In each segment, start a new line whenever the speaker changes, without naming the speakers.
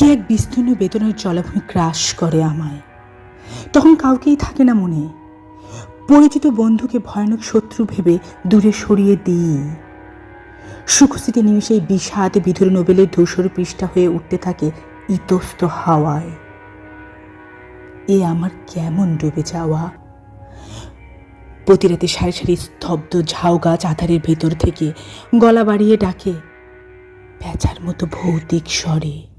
কি এক বিস্তীর্ণ বেদনার জলাভূমি ক্রাশ করে আমায়। তখন কাউকেই থাকে না মনে। পরিচিত বন্ধুকে ভয়ানক শত্রু ভেবে দূরে সরিয়ে দিই। সুখস্থিতি নিমিষেই বিষাদ বিধুর নোবেলের ধূসর পৃষ্ঠা হয়ে উঠতে থাকে ইতস্ত হাওয়ায়। এ আমার কেমন ডুবে যাওয়া? প্রতিরাতে সারি সারি স্তব্ধ ঝাউ গাছ আধারের ভেতর থেকে গলা বাড়িয়ে ডাকে প্যাঁচার মতো ভৌতিক স্বরে।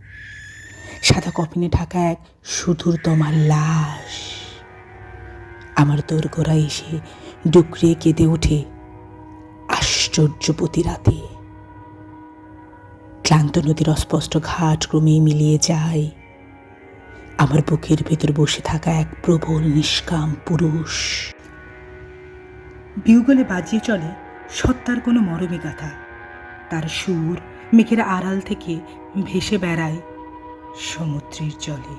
সাদা কপিনে ঢাকা এক সুদূর তোমার লাশ। আমার দোরগোড়া এসে ডুকরিয়ে কেঁদে ওঠে আশ্চর্য প্রতি রাতে ক্লান্ত নদীর অস্পষ্ট ঘাট ক্রমে মিলিয়ে যায়। আমার বুকের ভেতর বসে থাকা এক প্রবল নিষ্কাম পুরুষ। বিউগলে বাজিয়ে চলে সত্তার কোনো মরমে গাথা। তার সুর মেঘের আড়াল থেকে ভেসে বেড়ায়। সমুদ্রের জলে।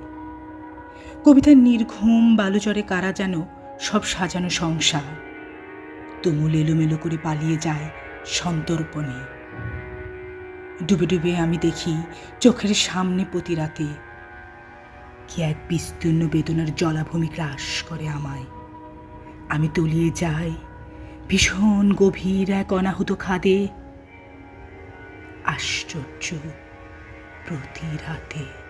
কবিতার নির্ঘুম বালুচরে কারা যেন সব সাজানো সংসার। তুমুল এলোমেলো করে পালিয়ে যায় সন্তর্পণে। ডুবে ডুবে আমি দেখি চোখের সামনে প্রতি রাতে কি এক বিস্তীর্ণ বেদনার জলাভূমি গ্রাস করে আমায়। আমি তলিয়ে যাই ভীষণ গভীর এক অনাহুত খাদে। আশ্চর্য প্রতি রাতে।